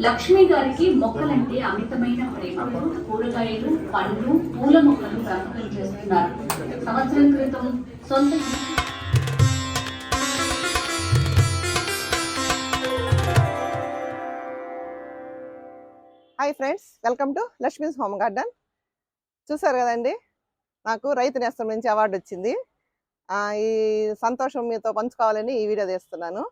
లక్ష్మి గారికి మొక్కలంటే అమితమైన ప్రేమ. కూరగాయలు పండ్లు పూల మొక్కలు పెంపకం చేస్తున్నారు. సంవత్సరం క్రితం సొంత hi friends welcome to Lakshmi's home garden చూసారు కదండి? నాకు రైతు నేస్తం నుంచి అవార్డు వచ్చింది. ఆ, ఈ సంతోషం మీతో పంచుకోవాలని ఈ వీడియో తీస్తున్నాను.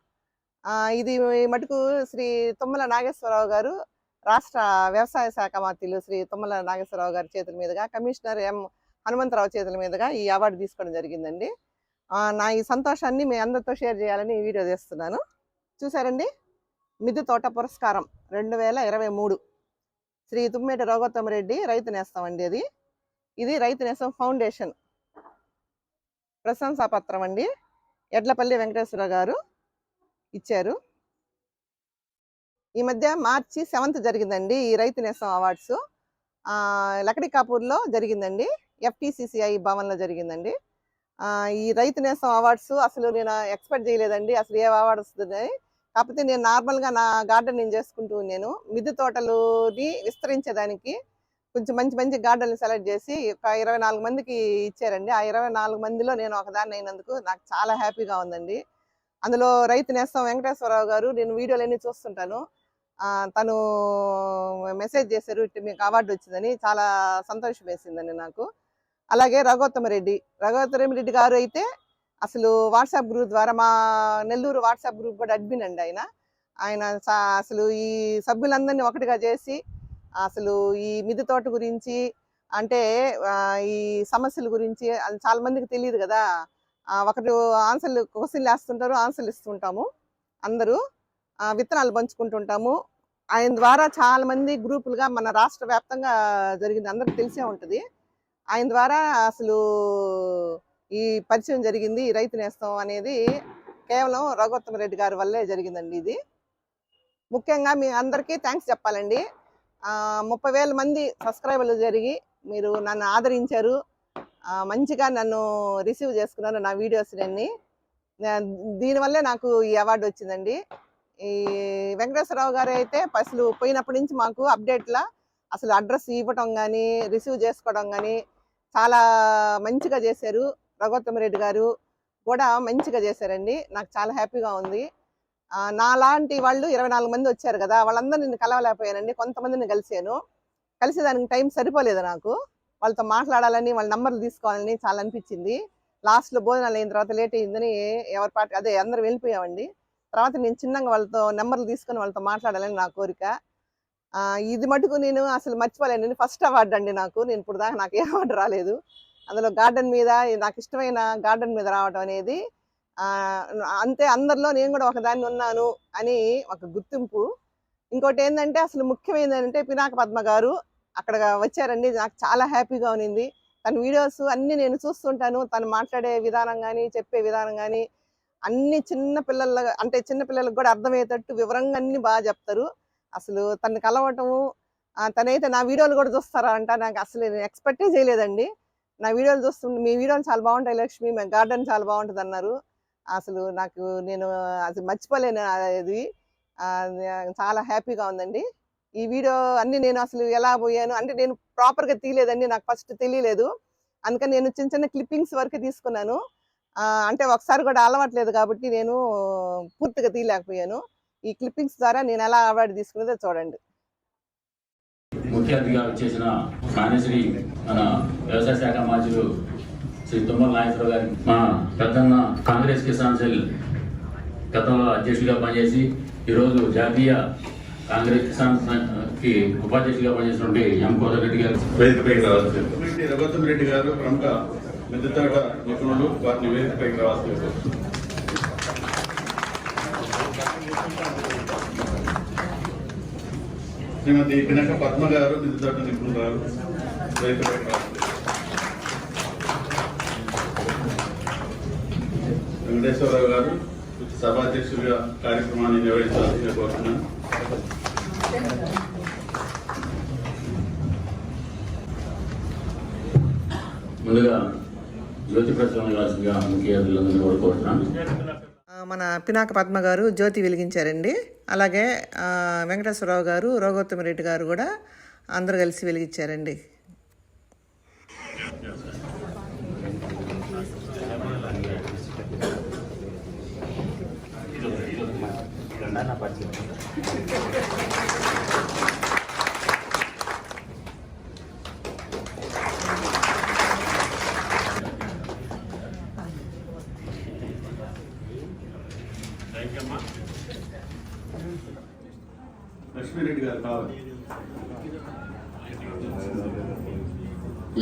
ఇది మటుకు శ్రీ తుమ్మల నాగేశ్వరరావు గారు రాష్ట్ర వ్యవసాయ శాఖ మంత్రులు శ్రీ తుమ్మల నాగేశ్వరరావు గారి చేతుల మీదుగా కమిషనర్ ఎం హనుమంతరావు చేతుల మీదుగా ఈ అవార్డు తీసుకోవడం జరిగిందండి. నా ఈ సంతోషాన్ని మీ అందరితో షేర్ చేయాలని వీడియో తీస్తున్నాను. చూసారండి మిద్దె తోట పురస్కారం రెండు వేల ఇరవై మూడు. శ్రీ తుమ్మేట రోగోత్తమ రెడ్డి రైతు నేస్తం అండి అది. ఇది రైతు నేస్తం ఫౌండేషన్ ప్రశంసాపత్రం అండి. ఎడ్లపల్లి వెంకటేశ్వర గారు. ఇచ్చారు. ఈ మధ్య మార్చి సెవెంత్ జరిగిందండి ఈ రైతు నేస్తం అవార్డ్స్ లకడి కాపూర్లో జరిగిందండి. ఎఫ్టీసీసీఐ భవన్లో జరిగిందండి. ఈ రైతు నేస్తం అవార్డ్స్ అసలు నేను ఎక్స్పెక్ట్ చేయలేదండి. అసలు ఏ అవార్డు వస్తుంది కాకపోతే నేను నార్మల్గా నా గార్డెన్ నేను చేసుకుంటూ నేను మిద్దె తోటలుని విస్తరించేదానికి కొంచెం మంచి మంచి గార్డెన్లు సెలెక్ట్ చేసి ఒక ఇరవై నాలుగు మందికి ఇచ్చారండి. ఆ ఇరవై నాలుగు మందిలో నేను ఒకదాన్ని అయినందుకు నాకు చాలా హ్యాపీగా ఉందండి. అందులో రైతు నేస్తం వెంకటేశ్వరరావు గారు నేను వీడియోలన్నీ చూస్తుంటాను. తను మెసేజ్ చేశారు ఇటు మీకు అవార్డు వచ్చిందని చాలా సంతోషం వేసిందని నాకు. అలాగే రఘోత్తమ రెడ్డి రఘోత్తమ రెడ్డి గారు అయితే అసలు వాట్సాప్ గ్రూప్ ద్వారా మా నెల్లూరు వాట్సాప్ గ్రూప్ కూడా అడ్మిన్ అండి ఆయన. ఆయన అసలు ఈ సభ్యులందరినీ ఒకటిగా చేసి అసలు ఈ మిద్దె తోట గురించి అంటే ఈ సమస్యల గురించి అది చాలా మందికి తెలియదు కదా. ఒకరు ఆన్సర్లు క్వశ్చన్లు వేస్తుంటారు ఆన్సర్లు ఇస్తుంటాము. అందరూ విత్తనాలు పంచుకుంటుంటాము. ఆయన ద్వారా చాలా మంది గ్రూపులుగా మన రాష్ట్ర వ్యాప్తంగా జరిగింది అందరికి తెలిసే ఉంటుంది. ఆయన ద్వారా అసలు ఈ పరిచయం జరిగింది ఈ రైతు నేస్తం అనేది కేవలం రఘుత్తమ రెడ్డి గారి వల్లే జరిగిందండి ఇది. ముఖ్యంగా మీ అందరికీ థ్యాంక్స్ చెప్పాలండి. ముప్పై వేల మంది సబ్స్క్రైబర్లు జరిగి మీరు నన్ను ఆదరించారు. మంచిగా నన్ను రిసీవ్ చేసుకున్నారు నా వీడియోస్ అన్ని. దీనివల్లే నాకు ఈ అవార్డు వచ్చిందండి. ఈ వెంకటేశ్వరరావు గారు అయితే అసలు పోయినప్పటి నుంచి మాకు అప్డేట్లా అసలు అడ్రస్ ఇవ్వటం కానీ రిసీవ్ చేసుకోవడం కానీ చాలా మంచిగా చేశారు. రఘోత్తమ రెడ్డి గారు కూడా మంచిగా చేశారండి. నాకు చాలా హ్యాపీగా ఉంది. నాలాంటి వాళ్ళు ఇరవై నాలుగు మంది వచ్చారు కదా వాళ్ళందరూ నేను కలవలేకపోయానండి. కొంతమందిని కలిసాను కలిసేదానికి టైం సరిపోలేదు నాకు. వాళ్ళతో మాట్లాడాలని వాళ్ళ నంబర్లు తీసుకోవాలని చాలా అనిపించింది. లాస్ట్లో భోజనాలు అయిన తర్వాత లేట్ అయిందని ఎవరి పాటి అదే అందరూ వెళ్ళిపోయామండి. తర్వాత నేను చిన్నగా వాళ్ళతో నెంబర్లు తీసుకొని వాళ్ళతో మాట్లాడాలని నా కోరిక. ఇది మటుకు నేను అసలు మర్చిపోలేను. ఫస్ట్ అవార్డు అండి నాకు. నేను ఇప్పుడు దాకా నాకు ఏ అవార్డు రాలేదు. అందులో గార్డెన్ మీద నాకు ఇష్టమైన గార్డెన్ మీద రావడం అనేది అంతే అందరిలో నేను కూడా ఒకదాన్ని ఉన్నాను అని ఒక గుర్తింపు. ఇంకోటి ఏంటంటే అసలు ముఖ్యమైనది అంటే పినాక పద్మ గారు అక్కడ వచ్చారండి నాకు చాలా హ్యాపీగా ఉన్నింది. తన వీడియోస్ అన్ని నేను చూస్తుంటాను. తను మాట్లాడే విధానం కానీ చెప్పే విధానం కానీ అన్ని చిన్న పిల్లల అంటే చిన్న పిల్లలకు కూడా అర్థమయ్యేటట్టు వివరంగా అన్ని బాగా చెప్తారు. అసలు తను కలవటము తనైతే నా వీడియోలు కూడా చూస్తారా అంట నాకు అసలు నేను ఎక్స్పెక్టే చేయలేదండి. నా వీడియోలు చూస్తుంటే మీ వీడియోలు చాలా బాగుంటాయి లక్ష్మి మా గార్డెన్ చాలా బాగుంటుంది అన్నారు. అసలు నాకు నేను అసలు మర్చిపోలేను అది. చాలా హ్యాపీగా ఉందండి. ఈ వీడియో అన్ని నేను అసలు ఎలా పోయాను అంటే నేను ప్రాపర్గా తీయలేదండి నాకు ఫస్ట్ తెలియలేదు. అందుకని నేను చిన్న చిన్న క్లిప్పింగ్స్ వరకు తీసుకున్నాను. అంటే ఒకసారి కూడా అలవాట్లేదు కాబట్టి నేను పూర్తిగా తీయలేకపోయాను. ఈ క్లిప్పింగ్స్ ద్వారా నేను ఎలా అవార్డు తీసుకునేదో చూడండి. ముఖ్య అతిథిగా చేసిన మానేశ్వరి మన వ్యవసాయ శాఖ మాజీలు శ్రీ తుమ్మల నాగేశ్వరరావు గారి మా పెద్దన్న కాంగ్రెస్ కిసాన్ సెల్ గతంలో అధ్యక్షుడిగా పనిచేసి ఈరోజు జాతీయ కాంగ్రెస్ కిసాన్కి ఉపాధ్యక్షుడిగా పనిచేసినటువంటి ఎం కోదరెడ్డి గారు. వేదికపైకి రావాల్సి రెడ్డి రఘుత్తమ రెడ్డి గారు ప్రముఖ మిద్దెతోట నిపుణులు వారిని వేదికపైకి రావాల్సి శ్రీమతి పినక పద్మ గారు మిద్దెతోట నిపుణురాలు వేదికపైకి రావాల్సి వెంకటేశ్వరరావు గారు సభాధ్యక్షుడిగా కార్యక్రమాన్ని నిర్వహించాల్సిందిగా కోరుతున్నాను. ముందుగా జ్యోతి ప్రచురణ ఇవ్వాల్సిందిగా ముఖ్య అతిథులందరినీ కూడా కోరుతున్నాను. మన పినాక పద్మ గారు జ్యోతి వెలిగించారండి. అలాగే వెంకటేశ్వరరావు గారు రోగోత్తమ రెడ్డి గారు కూడా అందరూ కలిసి వెలిగించారండి. లక్ష్మీరెడ్డి గారు కావాలి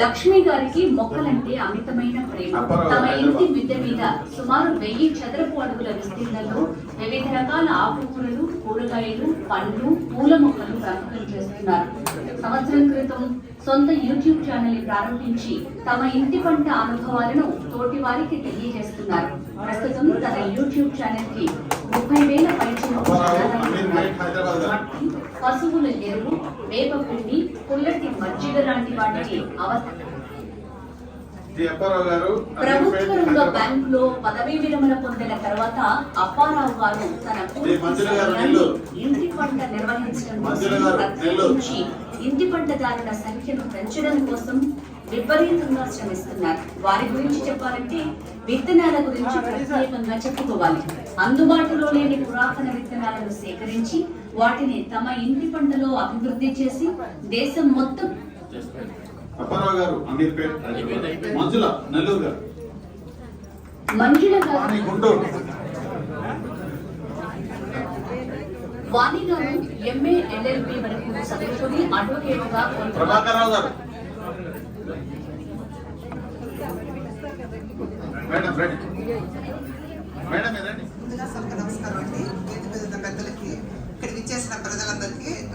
లక్ష్మి గారికి మొక్కలంటే అమితమైన ప్రేమ. తమ ఇంటి మిద్దె మీద సుమారు వెయ్యి చదరపు అడుగుల విస్తీర్ణంలో వివిధ రకాల ఆకుకూరలు కూరగాయలు పండ్లు పూల మొక్కలు పెంపకం చేస్తున్నారు. సంవత్సరం క్రితం సొంత యూట్యూబ్ ఛానల్ ప్రారంభించి తమ ఇంటి పంట అనుభవాలను తోటి వారికి తెలియజేస్తున్నారు. ప్రస్తుతం తన యూట్యూబ్ ఛానల్కి ముప్పై వేల పైచిలకు మట్టి, పశువుల ఎరువు వేప పిండి పుల్లటి మజ్జిగ లాంటి వాటికి అవసరం ప్రభుత్వ రంగ. బ్యాంక్లో పదవీ విరమణ పొందిన తర్వాత అప్పారావు గారు తన. ఇంటి పంట నిర్వహించడం ప్రత్యేకించి ఇంటి పంటదారుల సంఖ్యను పెంచడం కోసం విపరీతంగా శ్రమిస్తున్నారు వారి గురించి చెప్పాలంటే విత్తనాల గురించి ప్రత్యేకంగా చెప్పుకోవాలి అందుబాటులో లేని పురాతన విత్తనాలను సేకరించి వాటిని తమ ఇంటి పంటలో అభివృద్ధి చేసి దేశం మొత్తం అప్పారావు గారు అమీర్పేట్ మంజుల నెల్లూరు గారు. మంజుల వాణి గారు గుంటూరు. వాణి గారు ఎంఏ ఎల్ఎల్బి వరకు చదువుకుని అడ్వకేట్గా గారు. మేడం.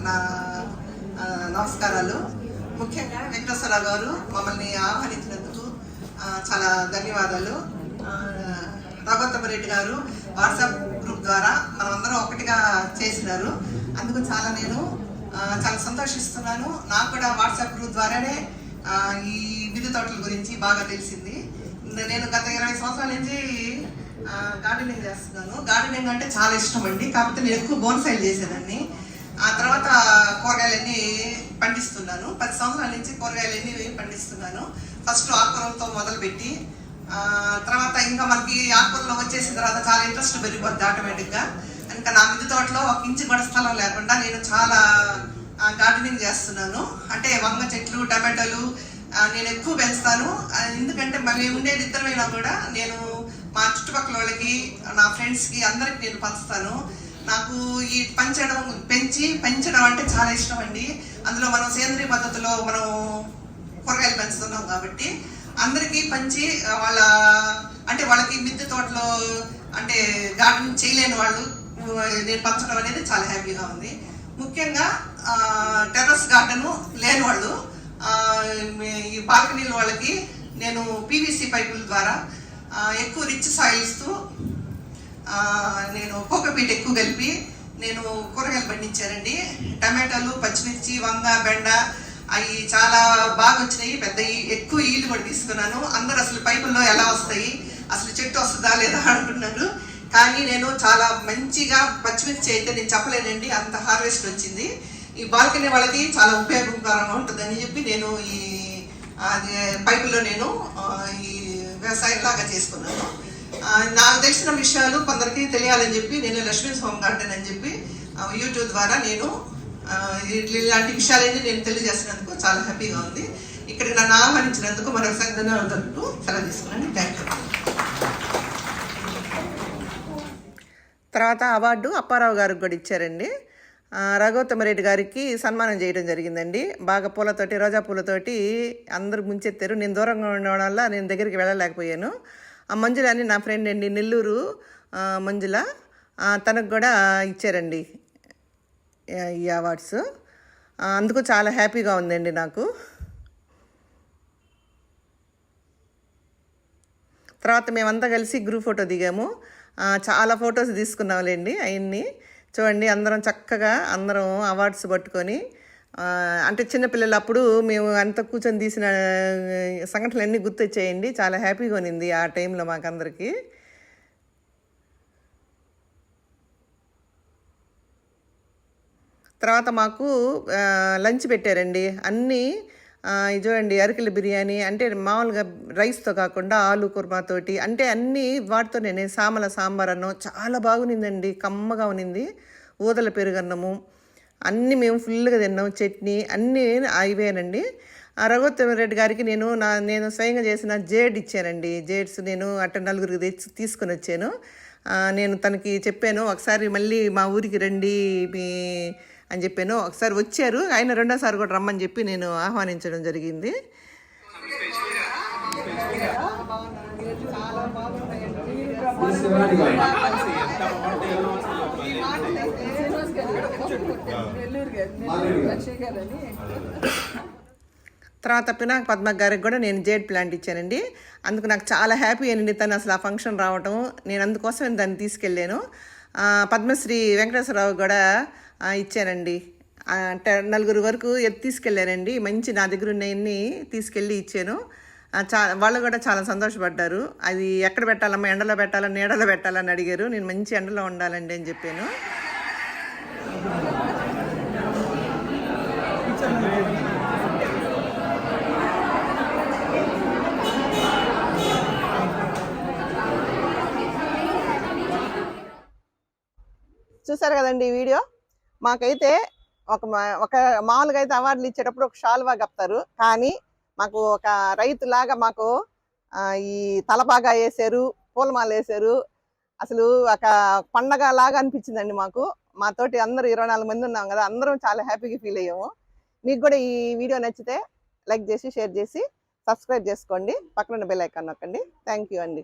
నా నమస్కారాలు. ముఖ్యంగా వెంకటేశ్వరరావు గారు మమ్మల్ని ఆహ్వానించినందుకు చాలా ధన్యవాదాలు. ఆ, రాఘోత్తమరెడ్డి గారు వాట్సాప్ గ్రూప్ ద్వారా మనమందరం ఒకటిగా చేసినారు. అందుకు చాలా నేను చాలా సంతోషిస్తున్నాను. నాకు కూడా వాట్సాప్ గ్రూప్ ద్వారానే ఈ విద్యుత్ తోటల గురించి బాగా తెలిసింది. నేను గత ఇరవై సంవత్సరాల నుంచి గార్డెనింగ్ చేస్తున్నాను. గార్డెనింగ్ అంటే చాలా ఇష్టం అండి. కాకపోతే నేను ఎక్కువ బోన్సైల్ చేసేదాన్ని. ఆ తర్వాత కూరగాయలన్నీ పండిస్తున్నాను. పది సంవత్సరాల నుంచి కూరగాయలన్నీ పండిస్తున్నాను. ఫస్ట్ ఆకురంతో మొదలుపెట్టి తర్వాత ఇంకా మనకి ఆకుకూరలో వచ్చేసిన తర్వాత చాలా ఇంట్రెస్ట్ పెరిగిపోద్ది ఆటోమేటిక్గా ఇంకా నా మిద్దె తోటలో ఒక ఇంచు కూడా స్థలం లేకుండా నేను చాలా గార్డెనింగ్ చేస్తున్నాను. అంటే వంగ చెట్లు టమాటోలు నేను ఎక్కువ పెంచుతాను. ఎందుకంటే మళ్ళీ ఉండేది ఇద్దరమైనా కూడా నేను మా చుట్టుపక్కల వాళ్ళకి నా ఫ్రెండ్స్కి అందరికి నేను పంచుతాను. నాకు ఈ పంచడం పెంచి పెంచడం అంటే చాలా ఇష్టం అండి. అందులో మనం సేంద్రియ పద్ధతిలో మనం కూరగాయలు పెంచుతున్నాం కాబట్టి అందరికీ పంచి వాళ్ళ అంటే వాళ్ళకి మిద్దె తోటలో అంటే గార్డెన్ చేయలేని వాళ్ళు నేను పంచడం అనేది చాలా హ్యాపీగా ఉంది. ముఖ్యంగా టెర్రస్ గార్డెను లేని వాళ్ళు ఈ బాల్కనీల వాళ్ళకి నేను పీవీసీ పైపుల ద్వారా ఎక్కువ రిచ్ సాయిల్స్తో నేను కోకోపీట్ ఎక్కువ కలిపి నేను కూరగాయలు పండించానండి. టమాటాలు పచ్చిమిర్చి వంగ బెండ అవి చాలా బాగా వచ్చినాయి. పెద్ద ఎక్కువ ఈళ్ళు కూడా తీసుకున్నాను. అందరు అసలు పైపుల్లో ఎలా వస్తాయి అసలు చెట్టు వస్తుందా లేదా అంటున్నారు. కానీ నేను చాలా మంచిగా పచ్చిమిర్చి అయితే నేను చెప్పలేనండి. అంత హార్వెస్ట్ వచ్చింది. ఈ బాల్కనీ వాళ్ళకి చాలా ఉపయోగకరంగా ఉంటుందని చెప్పి నేను ఈ అది పైపులో నేను ఈ వ్యవసాయం లాగా చేసుకున్నాను. నాకు తెలిసిన విషయాలు కొందరికి తెలియాలని చెప్పి నేను లక్ష్మీ హోమ్ గార్డెన్ అని చెప్పి యూట్యూబ్ ద్వారా నేను ఇలాంటి విషయాలన్నీ నేను తెలియజేసినందుకు చాలా హ్యాపీగా ఉంది. ఇక్కడ నన్ను ఆహ్వానించినందుకు మరొకసారి ధన్యవాదాలు సెలవు తీసుకున్నాను. థ్యాంక్ యూ తర్వాత అవార్డు అప్పారావు గారికి కూడా ఇచ్చారండి. రఘోత్తమరెడ్డి గారికి సన్మానం చేయడం జరిగిందండి. బాగా పూలతోటి రోజా పూలతోటి అందరూ ముంచెత్తారు. నేను దూరంగా ఉండడం వల్ల నేను దగ్గరికి వెళ్ళలేకపోయాను. ఆ మంజుల అని నా ఫ్రెండ్ అండి నెల్లూరు మంజుల. తనకు కూడా ఇచ్చారండి ఈ అవార్డ్స్ అందుకు చాలా హ్యాపీగా ఉందండి నాకు. తర్వాత మేమంతా కలిసి గ్రూప్ ఫోటో దిగాము. చాలా ఫొటోస్ తీసుకున్నాంలేండి అవన్నీ చూడండి అందరం చక్కగా అందరం అవార్డ్స్ పట్టుకొని అంటే చిన్నపిల్లలు అప్పుడు మేము అంత కూర్చొని తీసిన సంఘటనలు అన్నీ గుర్తొచ్చేయండి. చాలా హ్యాపీగా ఉన్నింది ఆ టైంలో మాకందరికీ. తర్వాత మాకు లంచ్ పెట్టారండి. అన్నీ ఇది చూడండి అరికెల బిర్యానీ అంటే మామూలుగా రైస్తో కాకుండా ఆలు కుర్మాతోటి అంటే అన్నీ వాటితో నేనే సామల సాంబార్ అన్నం చాలా బాగునిందండి కమ్మగా ఉనింది ఊదల పెరుగన్నము. అన్నీ మేము ఫుల్గా తిన్నాం. చట్నీ అన్నీ అయిపోయానండి. ఆ రఘోత్తమ రెడ్డి గారికి నేను నా నేను స్వయంగా చేసిన జేడ్ ఇచ్చానండి. జేడ్స్ నేను అట్ట నలుగురికి తెచ్చి తీసుకొని వచ్చాను. నేను తనకి చెప్పాను ఒకసారి మళ్ళీ మా ఊరికి రండి మీ అని చెప్పాను. ఒకసారి వచ్చారు. ఆయన రెండోసారి కూడా రమ్మని చెప్పి నేను ఆహ్వానించడం జరిగింది. తర్వాత పినాక్ పద్మ గారికి కూడా నేను జేడ్ ప్లాంట్ ఇచ్చానండి. అందుకు నాకు చాలా హ్యాపీ అయింది తను అసలు ఆ ఫంక్షన్ రావటం. నేను అందుకోసం దాన్ని తీసుకెళ్ళాను. పద్మశ్రీ వెంకటేశ్వరరావు కూడా ఇచ్చానండి అంటే నలుగురు వరకు తీసుకెళ్ళారండి. తీసుకెళ్ళానండి మంచి నా దగ్గర ఉన్నవన్నీ తీసుకెళ్ళి ఇచ్చాను. చా వాళ్ళు కూడా చాలా సంతోషపడ్డారు. అది ఎక్కడ పెట్టాలమ్మా ఎండలో పెట్టాలా నీడలో పెట్టాలని అడిగారు. నేను మంచి ఎండలో ఉండాలండి అని చెప్పాను. చూసారు కదండి ఈ వీడియో? మాకైతే ఒక మా- ఒక మామూలుగా అయితే అవార్డులు ఇచ్చేటప్పుడు ఒక షాల్వా కప్తారు. కానీ మాకు ఒక రైతులాగా మాకు ఈ తలపాగా వేసారు పూలమాల వేసారు. అసలు ఒక పండగ లాగా అనిపించిందండి మాకు. మాతోటి అందరూ ఇరవై నాలుగు మంది ఉన్నాం కదా అందరం చాలా హ్యాపీగా ఫీల్ అయ్యాము. మీకు కూడా ఈ వీడియో నచ్చితే లైక్ చేసి షేర్ చేసి సబ్స్క్రైబ్ చేసుకోండి. పక్కన బెల్ ఐకాన్ నొక్కండి. థ్యాంక్ యూ అండి.